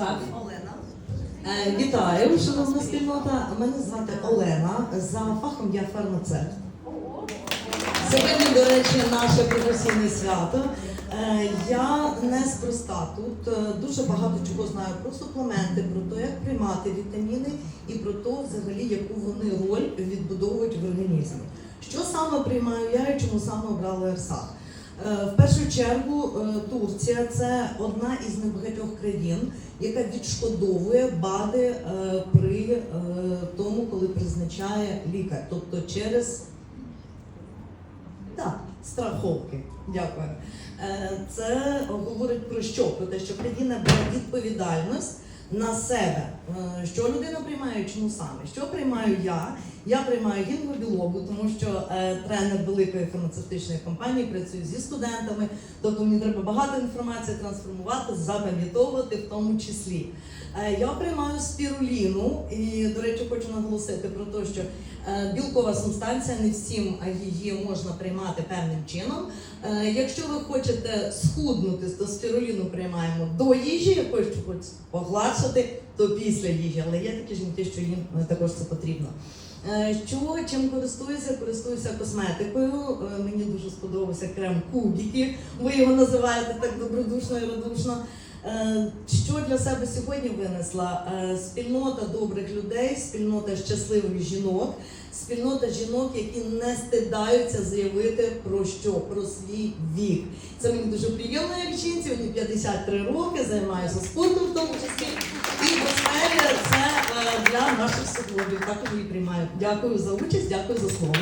Олена. Е, Вітаю, шановна спільнота. Мене звати Олена. За фахом я фармацевт. Сьогодні, до речі, наше професійне свято. Е, Я неспроста тут е, дуже багато чого знаю про суплементи, про те, як приймати вітаміни і про те, взагалі, яку вони роль відбудовують в організмі. Що саме приймаю я і чому саме обрала ЕРСА? Е, В першу чергу е, Турція це одна із небагатьох країн, яка відшкодовує БАДи е, при тому, коли призначає лікар, тобто через так, страховки. Дякую. Це говорить про що? Про те, що країна бере відповідальність на себе. Е, Що людина приймає, чому саме? Що приймаю я? Я приймаю гінгобілогу, тому що е, тренер великої фармацевтичної компанії працює зі студентами, тобто мені треба багато інформації трансформувати, запам'ятовувати в тому числі. Е, Я приймаю спіруліну і, до речі, хочу наголосити про те, що е, білкова субстанція не всім її можна приймати певним чином. Е, Якщо ви хочете схуднути, то спіруліну приймаємо до їжі, якщо хочете погладшати, то після їжі. Але є такі жінки, що їм е, також це потрібно. Е, Що чим користуюся? Користуюся косметикою. Е, Мені дуже сподобався крем кубики. Ви його називаєте так добродушно і радушно. Е, Що для себе сьогодні винесла? Е, Спільнота добрих людей, спільнота щасливих жінок, спільнота жінок, які не стидаються заявити про що? Про свій вік. Це мені дуже приємно, як жінці. Мені 53 роки, займаюся спортом в тому числі. І безпека це е, для наших суглобів. Також її приймаю. Дякую за участь, дякую за слово.